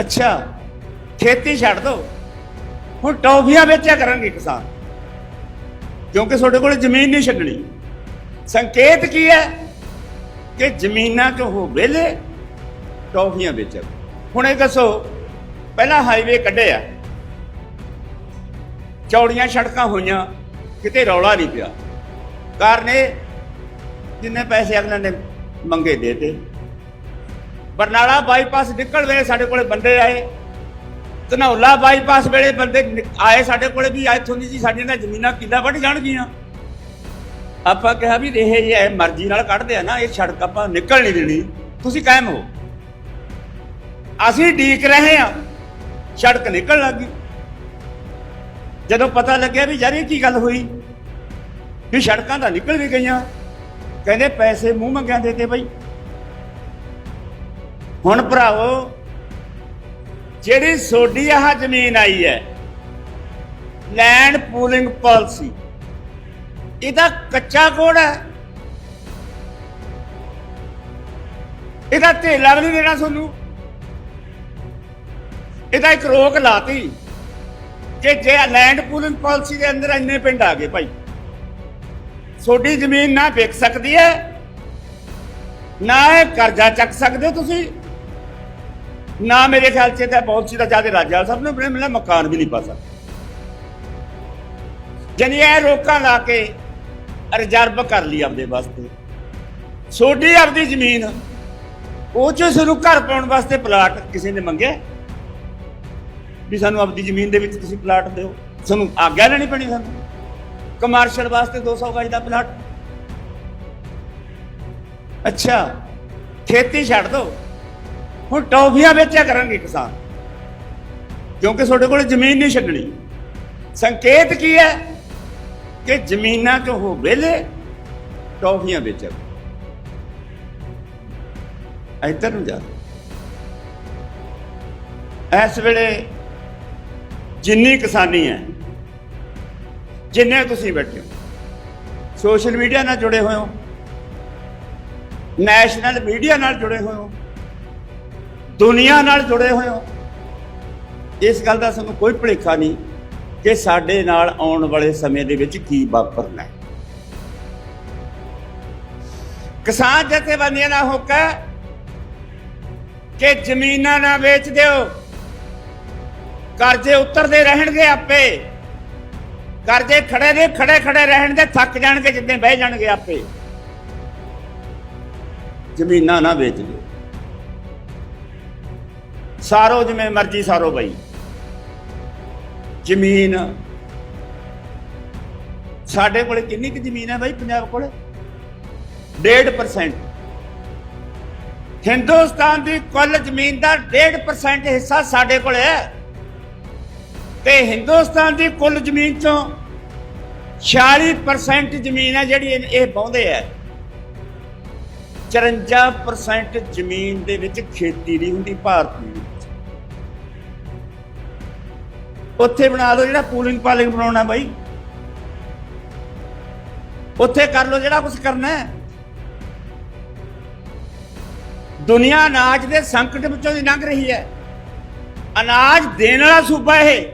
ਅੱਛਾ, ਖੇਤੀ ਛੱਡ ਦੋ। ਹੁਣ ਟੌਫੀਆਂ ਵੇਚਿਆ ਕਰਾਂਗੇ ਕਿਸਾਨ ਕਿਉਂਕਿ ਤੁਹਾਡੇ ਕੋਲ ਜ਼ਮੀਨ ਨਹੀਂ ਛੱਡਣੀ। ਸੰਕੇਤ ਕੀ ਹੈ? ਕਿ ਜ਼ਮੀਨਾਂ ਚੋਂ ਹੋ ਵਿਹਲੇ? ਟੌਫੀਆਂ ਵੇਚਿਆ। ਹੁਣ ਇਹ ਦੱਸੋ, ਪਹਿਲਾਂ ਹਾਈਵੇ ਕੱਢਿਆ। ਚੌੜੀਆਂ ਸੜਕਾਂ ਹੋਈਆਂ, ਕਿਤੇ ਰੌਲਾ ਨਹੀਂ ਪਿਆ। ਕਾਰਨ ਇਹ, ਜਿੰਨੇ ਪੈਸੇ ਅਗਲੇ ਨੇ ਮੰਗੇ ਦੇਤੇ ਬਰਨਾਲਾ ਬਾਈਪਾਸ ਨਿਕਲ ਵੇਲੇ ਸਾਡੇ ਕੋਲੇ ਬੰਦੇ ਆਏ। ਧਨੌਲਾ ਬਾਈਪਾਸ ਵੇਲੇ ਬੰਦੇ ਨਿ- ਆਏ ਸਾਡੇ ਕੋਲੇ ਵੀ ਇੱਥੋਂ ਦੀ ਜੀ ਸਾਡੀਆਂ ਤਾਂ ਜ਼ਮੀਨਾਂ ਕਿੱਦਾਂ ਵੱਢ ਜਾਣਗੀਆਂ। ਆਪਾਂ ਕਿਹਾ ਵੀ ਇਹ ਜੇ ਇਹ ਮਰਜ਼ੀ ਨਾਲ ਕੱਢਦੇ ਆ ਨਾ, ਇਹ ਸੜਕ ਆਪਾਂ ਨਿਕਲ ਨਹੀਂ ਦੇਣੀ। ਤੁਸੀਂ ਕਾਇਮ ਹੋ। ਅਸੀਂ ਡੀਕ ਰਹੇ ਆ ਸੜਕ ਨਿਕਲ ਲੱਗੀ। ਜਦੋਂ ਪਤਾ ਲੱਗਿਆ ਵੀ ਯਾਰ ਇਹ ਕੀ ਗੱਲ ਹੋਈ, ਵੀ ਸੜਕਾਂ ਤਾਂ ਨਿਕਲ ਵੀ ਗਈਆਂ। ਕਹਿੰਦੇ ਪੈਸੇ ਮੂੰਹ ਮੰਗਿਆ ਦੇਤੇ ਬਈ। ਹੁਣ ਭਰਾਵੋ, ਜਿਹੜੀ ਸੋਡੀ ਆਹ ਜ਼ਮੀਨ ਆਈ ਹੈ, ਲੈਂਡ ਪੂਲਿੰਗ ਪਾਲਿਸੀ, ਇਹਦਾ ਕੱਚਾ ਕੋੜ ਹੈ। ਇਹਦਾ ਢੇਲਾ ਵੀ ਨਹੀਂ ਦੇਣਾ ਤੁਹਾਨੂੰ। ਇਹਦਾ ਇੱਕ ਰੋਕ ਲਾਤੀ ਕਿ ਜੇ ਲੈਂਡ ਪੂਲਿੰਗ ਪਾਲਿਸੀ ਦੇ ਅੰਦਰ ਇੰਨੇ ਪਿੰਡ ਆ ਗਏ ਭਾਈ ਤੁਹਾਡੀ ਜ਼ਮੀਨ ਨਾ ਵਿਕ ਸਕਦੀ ਹੈ, ਨਾ ਇਹ ਕਰਜ਼ਾ ਚੱਕ ਸਕਦੇ ਹੋ ਤੁਸੀਂ। ਨਾ ਮੇਰੇ ਖਿਆਲ 'ਚ ਤਾਂ ਬਹੁਤ ਸੀ ਤਾਂ ਜ਼ਿਆਦਾ ਰਾਜਾ ਸਾਹਿਬ ਨੇ ਬਣੇ ਮਿਲਿਆ ਮਕਾਨ ਵੀ ਨਹੀਂ ਪਾ ਸਕਦਾ ਜਾਨੀ ਇਹ ਰੋਕਾਂ ਲਾ ਕੇ ਰਿਜ਼ਰਵ ਕਰ ਲਈ ਆਪਦੇ ਵਾਸਤੇ। ਛੋਡੀ ਆਪਦੀ ਜ਼ਮੀਨ, ਉਹ ਚ ਸਾਨੂੰ ਘਰ ਪਾਉਣ ਵਾਸਤੇ ਪਲਾਟ ਕਿਸੇ ਨੇ ਮੰਗਿਆ? ਵੀ ਸਾਨੂੰ ਆਪਦੀ ਜ਼ਮੀਨ ਦੇ ਵਿੱਚ ਤੁਸੀਂ ਪਲਾਟ ਦਿਓ। ਸਾਨੂੰ ਆਗਿਆ ਲੈਣੀ ਪੈਣੀ ਸਾਨੂੰ। ਕਮਰਸ਼ਲ ਵਾਸਤੇ 200 ਗਜ ਦਾ ਪਲਾਟ। ਅੱਛਾ, ਖੇਤੀ ਛੱਡ ਦੋ। ਹੁਣ ਟੌਫੀਆਂ ਵੇਚਿਆ ਕਰਨਗੇ ਕਿਸਾਨ ਕਿਉਂਕਿ ਤੁਹਾਡੇ ਕੋਲ ਜ਼ਮੀਨ ਨਹੀਂ ਛੱਡਣੀ। ਸੰਕੇਤ ਕੀ ਹੈ? ਕਿ ਜ਼ਮੀਨਾਂ ਚੋਂ ਹੋ ਵਿਹਲੇ? ਟੌਫੀਆਂ ਵੇਚਿਆ ਇੱਧਰ ਨੂੰ ਜਾ। ਇਸ ਵੇਲੇ ਜਿੰਨੀ ਕਿਸਾਨੀ ਹੈ, ਜਿੰਨੇ ਤੁਸੀਂ ਬੈਠੇ ਹੋ, ਸੋਸ਼ਲ ਮੀਡੀਆ ਨਾਲ ਜੁੜੇ ਹੋਏ ਹੋ, ਨੈਸ਼ਨਲ ਮੀਡੀਆ ਨਾਲ ਜੁੜੇ ਹੋਏ ਹੋ ਦੁਨੀਆ ਨਾਲ ਜੁੜੇ ਹੋਏ ਹੋ। ਇਸ ਗੱਲ ਦਾ ਸਾਨੂੰ ਕੋਈ ਭੁਲੇਖਾ ਨਹੀਂ ਕਿ ਸਾਡੇ ਨਾਲ ਆਉਣ ਵਾਲੇ ਸਮੇਂ ਦੇ ਵਿੱਚ ਕੀ ਵਾਪਰਨਾ ਹੈ। ਕਿਸਾਨ ਜਥੇਬੰਦੀਆਂ ਨਾਲ ਹੋ ਕੇ ਕਿ ਜ਼ਮੀਨਾਂ ਨਾ ਵੇਚ ਦਿਓ, ਕਰਜ਼ੇ ਉਤਰਦੇ ਰਹਿਣਗੇ ਆਪੇ। ਕਰਜ਼ੇ ਖੜੇ ਦੇ ਖੜੇ ਖੜੇ ਰਹਿਣ ਦੇ ਥੱਕ ਜਾਣਗੇ ਜਿੱਦਾਂ ਬਹਿ ਜਾਣਗੇ ਆਪੇ। ਜ਼ਮੀਨਾਂ ਨਾ ਵੇਚ ਦਿਓ। ਸਾਰੋ ਜਿਵੇਂ ਮਰਜ਼ੀ ਸਾਰੋ ਬਈ। ਜ਼ਮੀਨ। ਸਾਡੇ ਕੋਲ ਕਿੰਨੀ ਕੁ ਜ਼ਮੀਨ ਹੈ ਬਾਈ ਪੰਜਾਬ ਕੋਲ? 1.5% ਹਿੰਦੁਸਤਾਨ ਦੀ ਕੁੱਲ ਜ਼ਮੀਨ ਦਾ 1.5% ਹਿੱਸਾ ਸਾਡੇ ਕੋਲ ਹੈ। ਤੇ ਹਿੰਦੁਸਤਾਨ ਦੀ ਕੁੱਲ ਜ਼ਮੀਨ ਚੋਂ 46% ਜ਼ਮੀਨ ਹੈ ਜਿਹੜੀ ਇਹ ਇਹ ਹੈ। 54% ਜ਼ਮੀਨ ਦੇ ਵਿੱਚ ਖੇਤੀ ਨਹੀਂ ਹੁੰਦੀ, ਭਾਰਤ ਦੀ। ਉੱਥੇ ਬਣਾ ਲਓ ਜਿਹੜਾ ਪੂਲਿੰਗ ਪਾਲਿੰਗ ਬਣਾਉਣਾ ਬਾਈ। ਉੱਥੇ ਕਰ ਲਓ ਜਿਹੜਾ ਕੁਝ ਕਰਨਾ ਹੈ। ਦੁਨੀਆ ਅਨਾਜ ਦੇ ਸੰਕਟ ਵਿੱਚੋਂ ਦੀ ਲੰਘ ਰਹੀ ਹੈ। ਅਨਾਜ ਦੇਣ ਵਾਲਾ ਸੂਬਾ ਇਹ।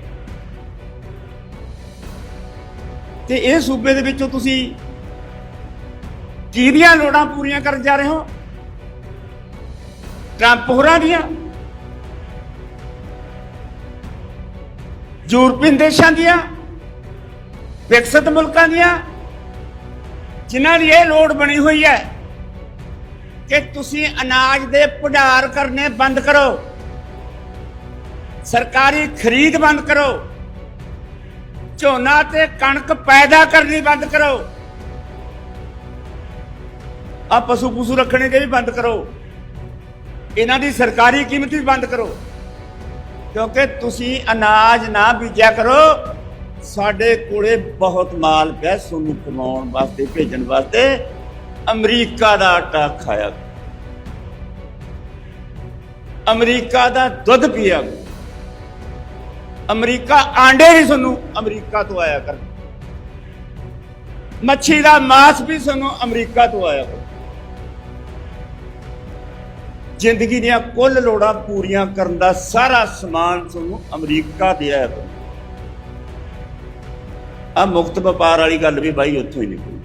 ਤੇ ਇਹ ਸੂਬੇ ਦੇ ਵਿੱਚੋਂ ਤੁਸੀਂ ਕਿਹਦੀਆਂ ਲੋੜਾਂ ਪੂਰੀਆਂ ਕਰਨ ਜਾ ਰਹੇ ਹੋ? ਟਰੰਪ ਹੋਰਾਂ ਦੀਆਂ। ਯੂਰਪੀਅਨ ਦੇਸ਼ਾਂ ਦੀਆਂ, ਵਿਕਸਿਤ ਮੁਲਕਾਂ ਦੀਆਂ, ਜਿਨ੍ਹਾਂ ਦੀ ਇਹ ਲੋੜ ਬਣੀ ਹੋਈ ਹੈ ਕਿ ਤੁਸੀਂ ਅਨਾਜ ਦੇ ਭੰਡਾਰ ਕਰਨੇ ਬੰਦ ਕਰੋ, ਸਰਕਾਰੀ ਖਰੀਦ ਬੰਦ ਕਰੋ, ਝੋਨਾ ਤੇ ਕਣਕ ਪੈਦਾ ਕਰਨੀ ਬੰਦ ਕਰੋ ਆ ਪਸ਼ੂ ਪਸ਼ੂ ਰੱਖਣੇ ਦੇ ਵੀ ਬੰਦ ਕਰੋ, ਇਹਨਾਂ ਦੀ ਸਰਕਾਰੀ ਕੀਮਤ ਵੀ ਬੰਦ ਕਰੋ। ਕਿਉਂਕਿ ਤੁਸੀਂ ਅਨਾਜ ਨਾ ਬੀਜਿਆ ਕਰੋ। ਸਾਡੇ ਕੋਲੇ ਬਹੁਤ ਮਾਲ ਪਿਆ ਤੁਹਾਨੂੰ ਕਮਾਉਣ ਵਾਸਤੇ, ਭੇਜਣ ਵਾਸਤੇ। ਅਮਰੀਕਾ ਦਾ ਆਟਾ ਖਾਇਆ। ਅਮਰੀਕਾ ਦਾ ਦੁੱਧ ਪੀਆ। ਅਮਰੀਕਾ ਆਂਡੇ ਵੀ ਤੁਹਾਨੂੰ ਅਮਰੀਕਾ ਤੋਂ ਆਇਆ ਕਰ ਮੱਛੀ ਦਾ ਮਾਸ ਵੀ ਤੁਹਾਨੂੰ ਅਮਰੀਕਾ ਤੋਂ ਆਇਆ ਕਰ ਜ਼ਿੰਦਗੀ ਦੀਆਂ ਕੁੱਲ ਲੋੜਾਂ ਪੂਰੀਆਂ ਕਰਨ ਦਾ ਸਾਰਾ ਸਮਾਨ ਤੁਹਾਨੂੰ ਅਮਰੀਕਾ ਦੇ ਹੈ ਆ ਮੁਕਤ ਵਪਾਰ ਵਾਲੀ ਗੱਲ ਵੀ ਬਾਈ ਉੱਥੋਂ ਹੀ ਨਿਕਲੀ।